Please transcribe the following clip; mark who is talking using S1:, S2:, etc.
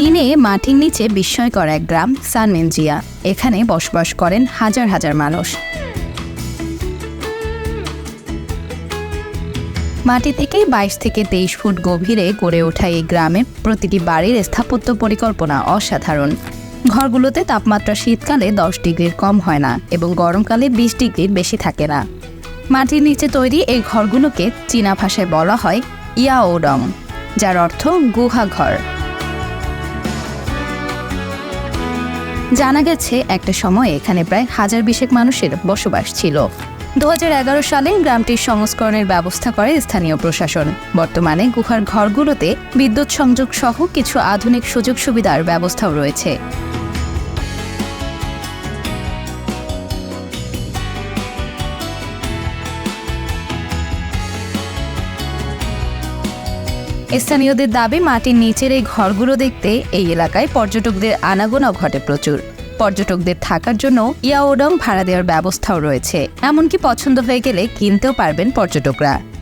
S1: চীনে মাটির নিচে বিস্ময়কর এক গ্রাম, সানমেনজিয়া। এখানে বসবাস করেন হাজার হাজার মানুষ। মাটি থেকেই বাইশ থেকে তেইশ ফুট গভীরে গড়ে ওঠা এই গ্রামের প্রতিটি বাড়ির স্থাপত্য পরিকল্পনা অসাধারণ। ঘরগুলোতে তাপমাত্রা শীতকালে দশ ডিগ্রির কম হয় না এবং গরমকালে বিশ ডিগ্রির বেশি থাকে না। মাটির নিচে তৈরি এই ঘরগুলোকে চীনা ভাষায় বলা হয় ইয়াওডং, যার অর্থ গুহা ঘর। জানা গেছে, একটা সময় এখানে প্রায় হাজার বিশেক মানুষের বসবাস ছিল। দু হাজার এগারো সালে গ্রামটির সংস্করণের ব্যবস্থা করে স্থানীয় প্রশাসন। বর্তমানে গুহার ঘরগুলোতে বিদ্যুৎ সংযোগ সহ কিছু আধুনিক সুযোগ সুবিধার ব্যবস্থাও রয়েছে। স্থানীয়দের দাবি, মাটির নিচের এই ঘরগুলো দেখতে এই এলাকায় পর্যটকদের আনাগোনাও ঘটে প্রচুর। পর্যটকদের থাকার জন্য ইয়াওডং ভাড়া দেওয়ার ব্যবস্থাও রয়েছে। এমনকি পছন্দ হয়ে গেলে কিনতেও পারবেন পর্যটকরা।